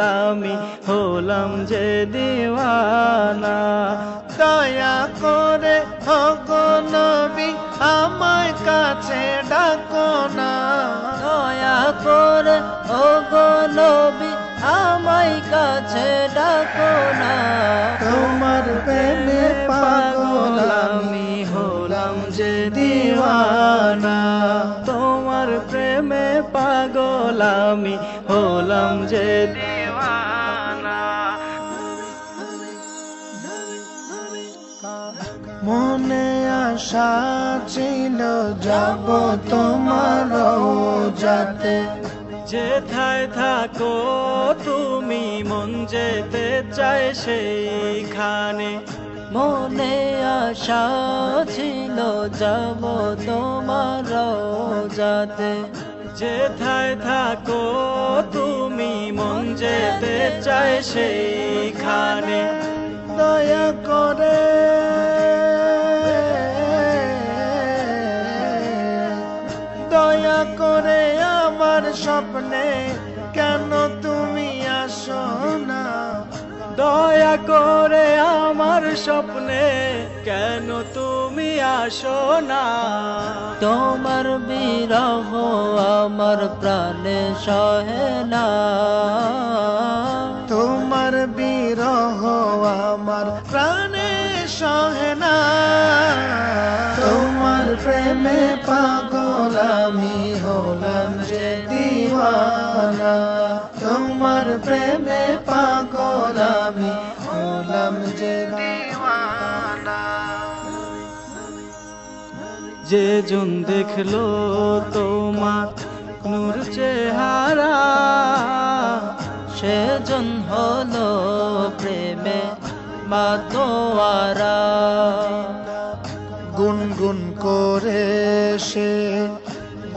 আমি হলাম যে দিওয়ানা। দয়া করে নবী আমার কাছে ডাকো না। দয়া করে নবী, আমায় কাছে ডাকো না। তোমার প্রেমে পাগলামি হলাম যে দিওয়ানা। তোমার প্রেমে পাগলামি হলাম যে মনে আশা ছিল যাব তোমার যাতে যেথায় থাকো তুমি মন যেতে চাই সেইখানে। মনে আশা ছিল যাব তোমার যাতে যেথায় থাকো তুমি মন যেতে চাই সেইখানে। দয়া করে আমার স্বপ্নে, কেন তুমি আসো না? দয়া করে আমার স্বপ্নে, কেন তুমি আসো না? তোমার বিরহ আমার প্রাণে সহে না। প্রাণে সহে না তোমার প্রেমে পাগল আমি হলাম যে দিওয়ানা। তোমার প্রেমে পাগল আমি হলাম যে দিওয়ানা। যে জন দেখল তোমার নূর চেহারা সেজন হলো মাতোয়ারা। গুনগুন করে সে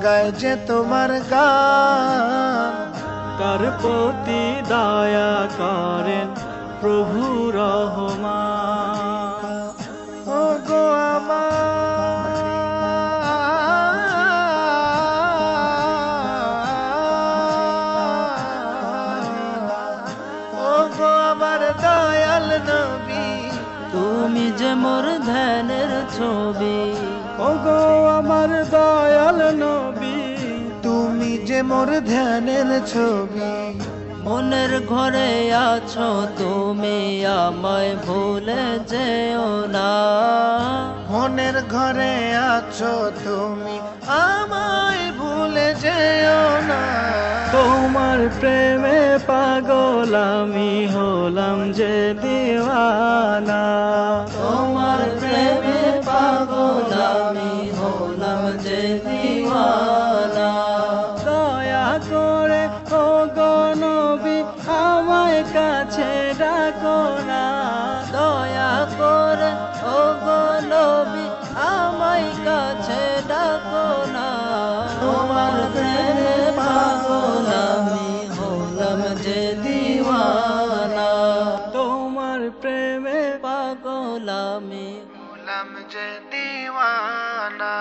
গায় যে তোমার গান। কার প্রতি দয়া করেন প্রভু রহমান। তুমি যে মোর ধ্যানের ছবি। ওগো আমার দয়াল নবী তুমি যে মোর ধ্যানের ছবি। মনের ঘরে আছো তুমি আমায় ভুলে যেও না। মনের ঘরে আছো তুমি আমায় ভুলে যেও না। তোমার প্রেমে পাগল আমি হলাম যে দিওয়ানা। তোমার প্রেমে পাগল আমি হলাম যে দিওয়ানা। দয়া করে ও গণবি আমায় কাছে ডাকো না। দয়া করে প্রেমে পাগল আমি হলাম যে দিওয়ানা।